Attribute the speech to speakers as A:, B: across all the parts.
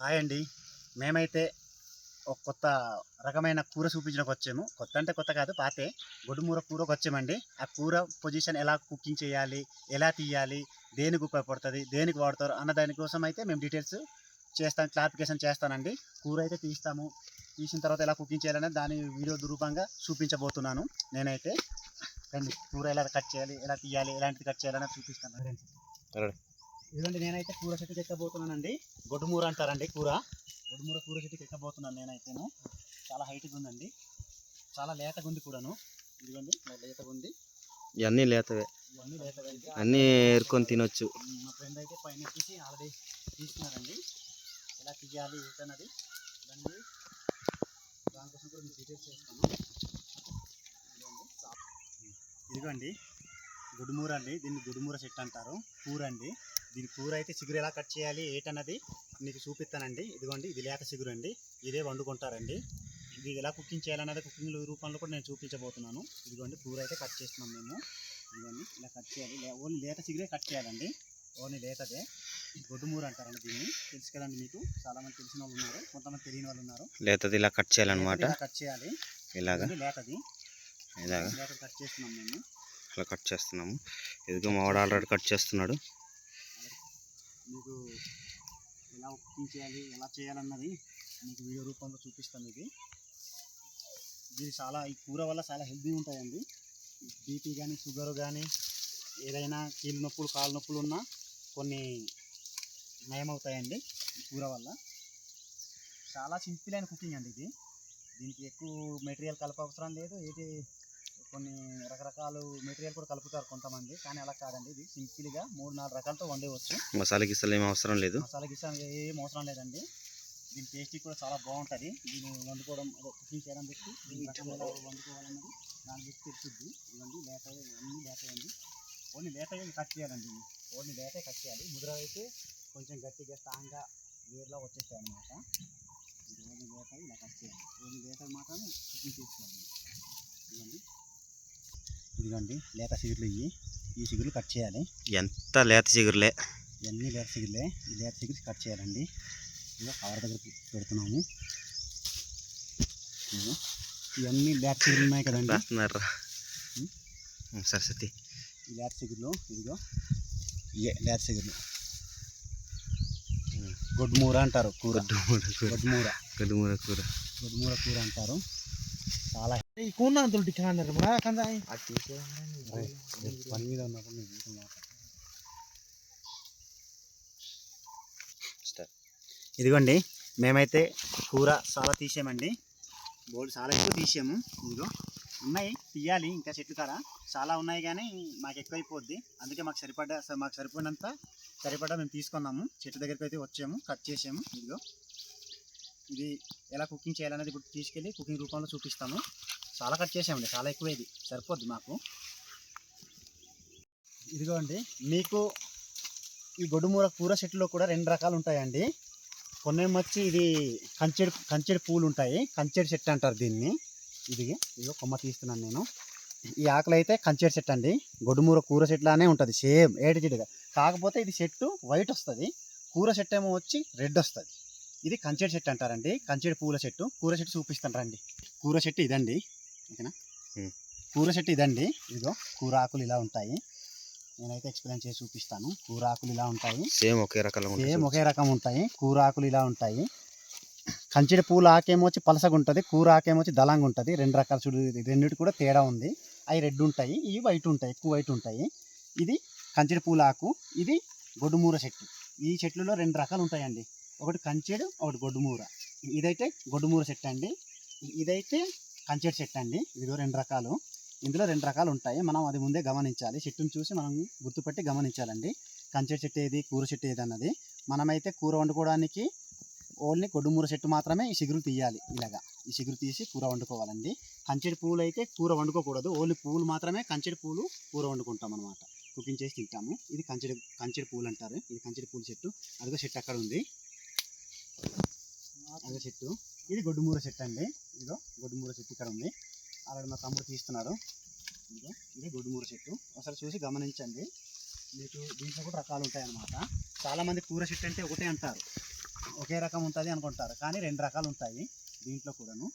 A: Hi అండి. మేమైతే ఒక కొత్త రకమైన కూర చూపించడానికి వచ్చాము. కొత్త అంటే కొత్త కాదు పాతే. గొడ్డుమూర కూరకు వచ్చామండి. ఆ కూర పొజిషన్ ఎలా కుకింగ్ చేయాలి ఎలా తీయాలి దేనికి ఉపయోగపడుతుంది దేనికి వాడతారు అన్న దానికోసం అయితే మేము డీటెయిల్స్ చేస్తాం క్లారిఫికేషన్ చేస్తానండి. కూర అయితే తీస్తాము. తీసిన తర్వాత ఎలా కుకింగ్ చేయాలనే దాని వీడియో రూపంగా చూపించబోతున్నాను. నేనైతే రండి. కూర ఎలా కట్ చేయాలి ఎలా తీయాలి ఎలాంటిది కట్ చేయాలని చూపిస్తాను. ఇదిగోండి నేనైతే కూర చెట్టుకి ఎక్కబోతున్నానండి. గొడ్డుమూర అంటారండి కూర. గొడ్డుమూర కూర చెట్టుకి ఎక్కబోతున్నాను నేనైతేను. చాలా హైట్గా ఉందండి. చాలా లేతగా ఉంది కూడాను. ఇదిగోండి లేతగా ఉంది
B: ఇవన్నీ లేతవే. అన్నీ ఏరుకొని తినొచ్చు.
A: మా ఫ్రెండ్ అయితే పైన ఎక్కేసి ఆల్రెడీ తీస్తున్నారండి. ఎలా తీయాలి ఏంటన్నది దాన్ని దానికోసం కూడా మీకు డీటెయిల్స్ చేస్తాను. ఇదిగోండి గుడుమూర అండి. దీన్ని గుడుమూర చెట్టు అంటారు. కూర అండి. దీని కూర అయితే చిగురు ఎలా కట్ చేయాలి ఏంటన్నది మీకు చూపిస్తానండి. ఇదిగోండి ఇది లేత చిగురు అండి. ఇదే వండుకుంటారండి. ఇది ఎలా కుకింగ్ చేయాలన్నది కుకింగ్ రూపంలో కూడా నేను చూపించబోతున్నాను. ఇదిగోండి కూర అయితే కట్ చేస్తున్నాం మేము. ఇదిగోండి ఇలా కట్ చేయాలి. ఓన్లీ లేత చిగురే కట్ చేయాలండి. ఓన్లీ లేతదే. గొడ్డుమూర అంటారండి దీన్ని. తెలుసు కదండి మీకు చాలా మంది తెలిసిన వాళ్ళు ఉన్నారు కొంతమంది తెలియని వాళ్ళు ఉన్నారు.
B: లేతది ఇలా కట్ చేయాలన్నమాట
A: ఇలా కట్ చేయాలి.
B: ఇలాగా?
A: లేతది.
B: ఇలాగా?
A: కట్ చేస్తున్నాం మేము.
B: అలా కట్ చేస్తున్నాము. ఇదిగో మావాడు ఆల్రెడీ కట్ చేస్తున్నాడు.
A: మీకు ఎలా కుకింగ్ చేయాలి ఎలా చేయాలన్నది మీకు వీడియో రూపంలో చూపిస్తాను ఇది. ఇది చాలా ఈ కూర వల్ల చాలా హెల్తీ ఉంటాయండి. బీపీ కానీ షుగర్ కానీ ఏదైనా కీళ్ళ నొప్పులు కాళ్ళ నొప్పులు ఉన్నా కొన్ని నయమవుతాయండి ఈ కూర వల్ల. చాలా సింపుల్ అయిన కుకింగ్ అండి ఇది. దీనికి ఎక్కువ మెటీరియల్ కలపవసరం లేదు. ఏది కొన్ని రకరకాల మెటీరియల్ కూడా కలుపుతారు కొంతమంది కానీ అలా కాదండి. ఇది సింపుల్గా మూడు నాలుగు రకాలతో వండేవచ్చు
B: మసాలా గిసాలు ఏం అవసరం లేదు.
A: మసాలా గిసాలు ఏం అవసరం లేదండి. దీని టేస్ట్ కూడా చాలా బాగుంటుంది. దీన్ని వండుకోవడం అదే కుకింగ్ చేయడం పెట్టి వండుకోవాలన్నది దాని పెట్టి తెలుస్తుంది ఇవన్నీ లేత అన్నీ లేత అండి ఓన్లీ లేత కట్ చేయాలండి ఓన్లీ లేత కట్ చేయాలి. ముద్ర అయితే కొంచెం గట్టిగా స్ట్రాంగ్గా వేర్లో వచ్చేస్తాయి అనమాట ఇది ఓన్లీ లేత ఇలా కట్ చేయాలి. ఓన్లీ లేత మాత్రమే కుకింగ్ చేసుకోవాలి. ఇదిగోండి. ఇదిగోండి లేత సిగుర్లు ఇవి ఈ సిగుర్లు కట్ చేయాలి.
B: ఎంత లేత చిగురులే.
A: ఇవన్నీ లేత సిగురులే ఈ లేత సిగురు కట్ చేయాలండి. ఇదిగో కవర్ దగ్గర పెడుతున్నాము. ఇవన్నీ లేత సిగురు ఉన్నాయి కదండి.
B: రాస్తున్నారు? సరస్వతి
A: ఈ లేత సిగురులు ఇదిగో ఇవే లేత సిగురులు
B: ఉం.
A: గొడ్డుమూర అంటారు కూర.
B: గొడ్డుమూర కూర.
A: గొడ్డుమూర.
B: గొడ్డుమూర కూర.
A: గొడ్డుమూర కూర అంటారు. చాలా
C: ఈ కూన అంతులు టికానర్ మా కంద
A: పని మీద ఉన్నప్పుడు నేను వీటిని మాట్లాడతాను.
B: స్టార్ట్.
A: ఇదిగోండి మేమైతే కూర చాలా తీసామండి బోల్డ్ చాలా ఎక్కువ తీసాము ఇదిగో ఉన్నాయి తీయాలి ఇంకా చెట్లు కాడ చాలా ఉన్నాయి కానీ మాకు ఎక్కువ అయిపోద్ది. అందుకే మాకు సరిపడ్డ స- మాకు సరిపడినంత సరిపడా మేము తీసుకున్నాము. చెట్టు దగ్గరికి అయితే వచ్చాము కట్ చేసాము ఇదిగో. ఇది ఎలా కుకింగ్ చేయాలనేది ఇప్పుడు తీసుకెళ్ళి కుకింగ్ రూపంలో చూపిస్తాము చాలా కట్ చేసామండి చాలా ఎక్కువ ఇది సరిపోద్ది మాకు. ఇదిగో అండి మీకు ఈ గొడుమూర కూర చెట్టులో కూడా రెండు రకాలు ఉంటాయండి. కొన్ని వచ్చి ఇది కంచెడు కంచెడు పూలు ఉంటాయి కంచెడు చెట్టు అంటారు దీన్ని. ఇది ఇదిగో కొమ్మ తీస్తున్నాను నేను. ఈ ఆకులు అయితే కంచెడు చెట్టు అండి. గొడుమూర కూర చెట్లానే ఉంటుంది సేమ్ ఏటి చెట్టుగా కాకపోతే ఇది చెట్టు వైట్ వస్తుంది కూర చెట్టు ఏమో వచ్చి రెడ్ వస్తుంది. ఇది కంచెడు చెట్టు అంటారండి. కంచెడు పూల చెట్టు. కూర చెట్టు చూపిస్తాను రండి కూర చెట్టు ఇదండి. ఓకేనా. కూర చెట్టు ఇదండి. ఇదిగో కూర ఆకులు ఇలా ఉంటాయి. నేనైతే ఎక్స్ప్లెయిన్ చేసి చూపిస్తాను. కూర ఆకులు ఇలా ఉంటాయి.
B: సేమ్ ఒకే రకాల
A: సేమ్ ఒకే రకం ఉంటాయి. కూర ఆకులు ఇలా ఉంటాయి. కంచెడి పూల ఆకేమో వచ్చి పలసగా ఉంటుంది. కూర ఆకేమో వచ్చి దళంగా ఉంటుంది. రెండు రకాల చూడు ఇది రెండిటి కూడా తేడా ఉంది. అవి రెడ్ ఉంటాయి. ఇవి వైట్ ఉంటాయి. ఎక్కువ వైట్ ఉంటాయి. ఇది కంచెడి పూల ఆకు. ఇది గొడ్డుమూర చెట్టు. ఈ చెట్లలో రెండు రకాలు ఉంటాయండి. ఒకటి కంచెడు ఒకటి గొడ్డుమూర. ఇదైతే గొడ్డుమూర చెట్టు అండి. ఇదైతే కంచెడు చెట్టు అండి. ఇదిగో రెండు రకాలు. ఇందులో రెండు రకాలు ఉంటాయి. మనం అది ముందే గమనించాలి. చెట్టును చూసి మనం గుర్తుపెట్టి గమనించాలండి. కంచెడు చెట్టు ఏది కూర చెట్టు ఏది అన్నది. మనమైతే కూర వండుకోవడానికి ఓన్లీ గొడ్డుమూర చెట్టు మాత్రమే ఈ చిగురు తీయాలి ఇలాగా. ఈ చిగురు తీసి కూర వండుకోవాలండి. కంచెడి పూలు అయితే కూర వండుకోకూడదు. ఓన్లీ పూలు మాత్రమే కంచెడి పూలు కూర వండుకుంటాం అనమాట కుకింగ్ చేసి తింటాము. ఇది కంచెడి కంచెడి పూలు అంటారు. ఇది కంచెడి పూల చెట్టు. అదిగో చెట్టు అక్కడ ఉంది. అదే చెట్టు. ఇది గొడ్డుమూర చెట్టు అండి. ఇదిగో గొడ్డుమూర చెట్టు ఇక్కడ ఉంది. ఆల్రెడీ మా తమ్ముడు తీస్తున్నాడు ఇదిగో ఇది గొడ్డుమూర చెట్టు. ఒకసారి చూసి గమనించండి. మీకు దీంట్లో కూడా రకాలు ఉంటాయి అన్నమాట చాలా మంది కూర చెట్టు అంటే ఒకటే అంటారు. ఒకే రకం ఉంటుంది అనుకుంటారు. కానీ రెండు రకాలు ఉంటాయి దీంట్లో కూడాను.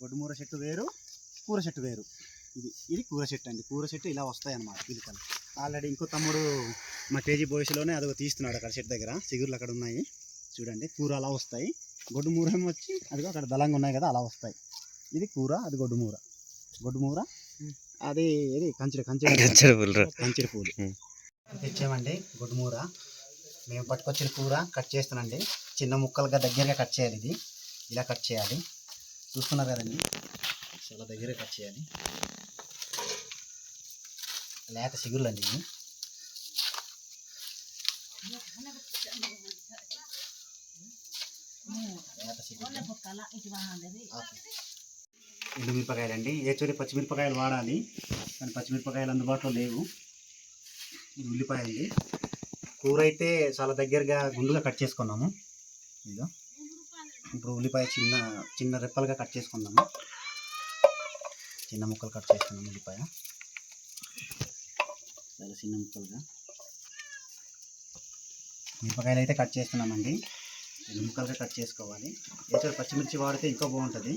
A: గొడ్డుమూర చెట్టు వేరు కూర చెట్టు వేరు. ఇది ఇది కూర చెట్టు అండి. కూర చెట్టు ఇలా వస్తాయి అన్నమాట పిలికలు. ఆల్రెడీ ఇంకో తమ్ముడు మా కేజీ బాయ్స్లోనే అదొక తీస్తున్నాడు అక్కడ చెట్టు దగ్గర. చిగురులు అక్కడ ఉన్నాయి. చూడండి కూర అలా వస్తాయి. గొడ్డుమూర ఏమో వచ్చి అదిగో అక్కడ దళంగా ఉన్నాయి కదా అలా వస్తాయి. ఇది కూర అది గొడ్డుమూర. గొడ్డుమూర అది ఇది కంచెడు కంచెడు
B: గచ్చడి పుల్లరా
A: కంచెడు పూలు. తెచ్చామండి గుడ్డుమూర. మేము పట్టుకొచ్చిన కూర కట్ చేస్తానండి. చిన్న ముక్కలుగా దగ్గరగా కట్ చేయాలి ఇది. ఇలా కట్ చేయాలి. చూస్తున్నారు కదండి? చాలా దగ్గరగా కట్ చేయాలి. లేత సిగుళ్ళు అండి ఇవి. లేత సిగుళ్ళు ఏ పచ్చిమిరపకాయలు వాడాలి. కానీ పచ్చిమిరపకాయలు అందుబాటులో లేవు. ఇది ఉల్లిపాయ అండి కూర అయితే చాలా దగ్గరగా గుండుగా కట్ చేసుకున్నాము. ఇదిగో. ఇప్పుడు ఉల్లిపాయ చిన్న చిన్న రెప్పలుగా కట్ చేసుకుందాము. చిన్న ముక్కలు కట్ చేసుకున్నాము ఉల్లిపాయ. చాలా చిన్న ముక్కలుగా. మిరపకాయలు అయితే కట్ చేస్తున్నామండి. చిన్న ముక్కలుగా కట్ చేసుకోవాలి. ఏదో పచ్చిమిర్చి వాడితే ఇంకా బాగుంటుంది.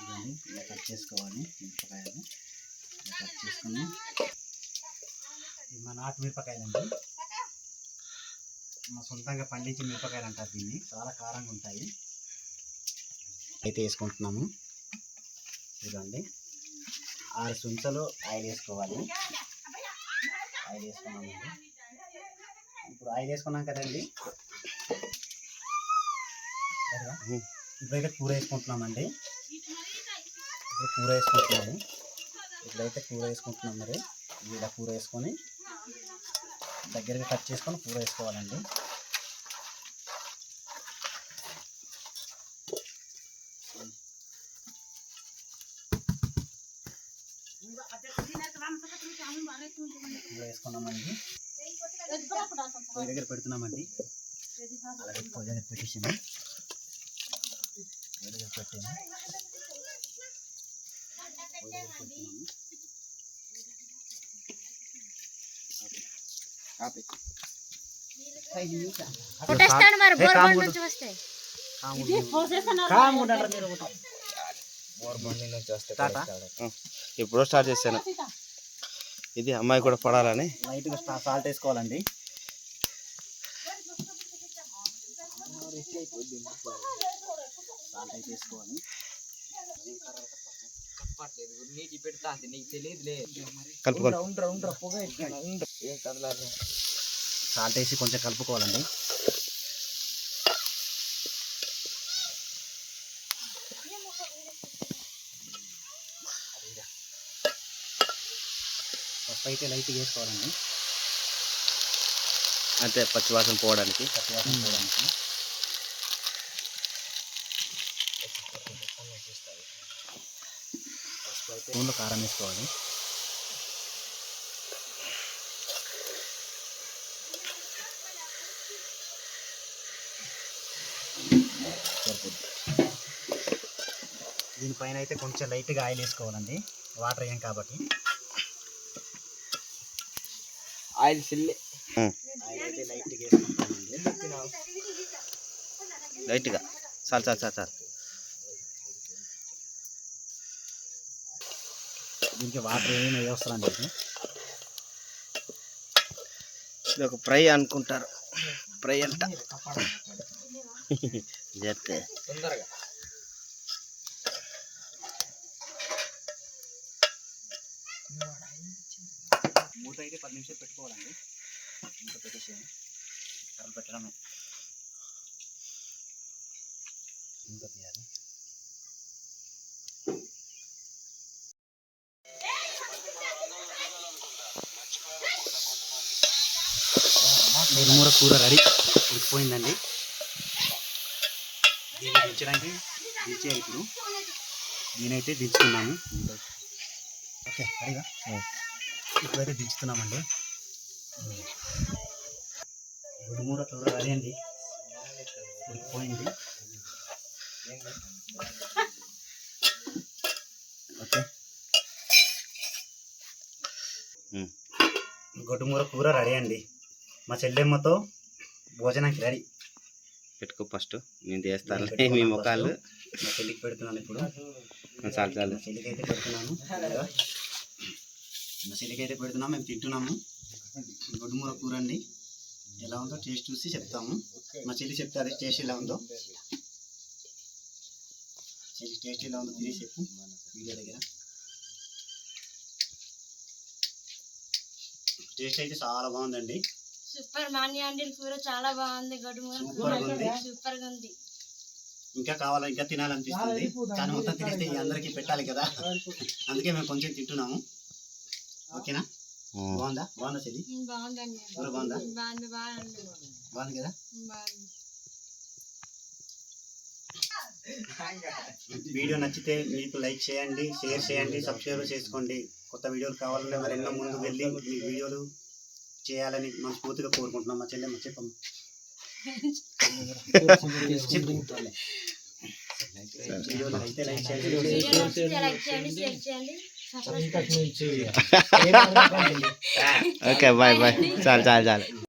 A: ఇదండి ఇలా కట్ చేసుకోవాలి మిరపకాయలు. ఇలా కట్ చేసుకుని మా నాటు మిరపకాయలండి. మా సొంతంగా పండించిన మిరపకాయలు అంటారు దీన్ని. చాలా కారంగా ఉంటాయి. అయితే వేసుకుంటున్నాము. ఇదండి ఆరు సుంచలు ఆయిల్ వేసుకోవాలి. ఆయిల్ వేసుకున్నామండి. ఇప్పుడు ఆయిల్ వేసుకున్నాం కదండి? ఇప్పుడైతే కూర వేసుకుంటున్నామండి. ఇప్పుడు కూర వేసుకుంటున్నాము. ఇప్పుడైతే కూర వేసుకుంటున్నాం మరి. ఇలా కూర వేసుకొని దగ్గరగా కట్ చేసుకొని కూర వేసుకోవాలండి. కూర వేసుకున్నామండి. పొయ్యి దగ్గర పెడుతున్నామండి. అలాగే పొయ్యి దగ్గర పొయ్యి పొయ్యి పెడుతున్నాము. ఆపే.
D: కొట్టేస్తాడు మరి నుంచి.
A: టాటా.
B: ఇప్పుడు స్టార్ట్ చేశాను. ఇది అమ్మాయి కూడా పడాలని.
A: లైట్గా సాల్ట్ వేసుకోవాలండి. సాల్ట్ అయితే వేసుకోవాలి.
B: కలుపుకోవాలి.
A: సాల్ట్ వేసి కొంచెం కలుపుకోవాలండి. అయితే లైట్గా వేసుకోవాలండి.
B: అంటే పచ్చివాసన పోవడానికి.
A: పచ్చివాసన పోవడానికి. స్పూన్లో కారం వేసుకోవాలి. దీనిపైన అయితే కొంచెం లైట్గా ఆయిల్ వేసుకోవాలండి. వాటర్ ఏం కాబట్టి.
C: ఆయిల్ సిల్లి.
A: లైట్గా.
B: చాలు చాలు చాలు చాలు.
A: దీనికి వాటర్ ఏమైనా వేస్తారండి ఇది?
B: ఇది ఒక ఫ్రై అనుకుంటారు. ఫ్రై అంట. చెప్తే
C: తొందరగా.
A: మూత అయితే పది నిమిషాలు పెట్టుకోవాలండి. మూత పెట్టేసాను కరం పెట్టడమే. మూత తీయాలి. నిర్మూర కూర రెడీ ఉడికిపోయిందండి. దీన్ని దించడానికి దించేయాలి ఇప్పుడు. దీనైతే దించుకున్నాము ఓకే రెడీగా? ఇప్పుడైతే దించుతున్నామండి. గుడిమూర కూర రెడీ అండి ఓకే.
B: ఉమ్.
A: గొడ్డుమూర కూర రెడీ అండి. మా చెల్లెమ్మతో భోజనానికి రెడీ.
B: పెట్టుకో ఫస్ట్. నేను చేస్తాను మీ ముఖాలు.
A: చెల్లికి పెడుతున్నాను ఇప్పుడు.
B: చాలు చాలు.
A: చెల్లికి అయితే పెడుతున్నాను. మా చెల్లికి అయితే పెడుతున్నాం మేము తింటున్నాము. గొడ్డుమూర కూర అండి ఎలా ఉందో టేస్ట్ చూసి చెప్తాము. మా చెల్లి చెప్తే అదే టేస్ట్ ఎలా ఉందో. చెల్లి టేస్ట్ ఎలా ఉందో తిని చెప్పు వీడియో దగ్గర. టేస్ట్ అయితే చాలా బాగుందండి.
D: సూపర్ మాన్య అండి కూర చాలా బాగుంది గడుము
A: సూపర్గా ఉంది. ఇంకా కావాలా ఇంకా తినాలనిపిస్తుంది. కానీ మొత్తం తినేస్తే ఈ అందరికీ పెట్టాలి కదా. అందుకే మేము కొంచెం తింటున్నాము. ఓకేనా? బాగుందా? బాగుందా చెల్లి? కూర బాగుందా?
D: బాగుంది
A: కదా? వీడియో నచ్చితే మీకు లైక్ చేయండి షేర్ చేయండి సబ్స్క్రైబ్ చేసుకోండి. కొత్త వీడియోలు కావాలంటే మరి ఎన్నో ముందుకు వెళ్ళి మీ వీడియోలు చేయాలని మనస్ఫూర్తిగా కోరుకుంటున్నాం. మా చెల్లెమ్మ చెప్పమ్మ. చెప్పు. వీడియోలు అయితే లైక్ చేయండి.
D: వీడియో నచ్చితే లైక్ చేయండి షేర్ చేయండి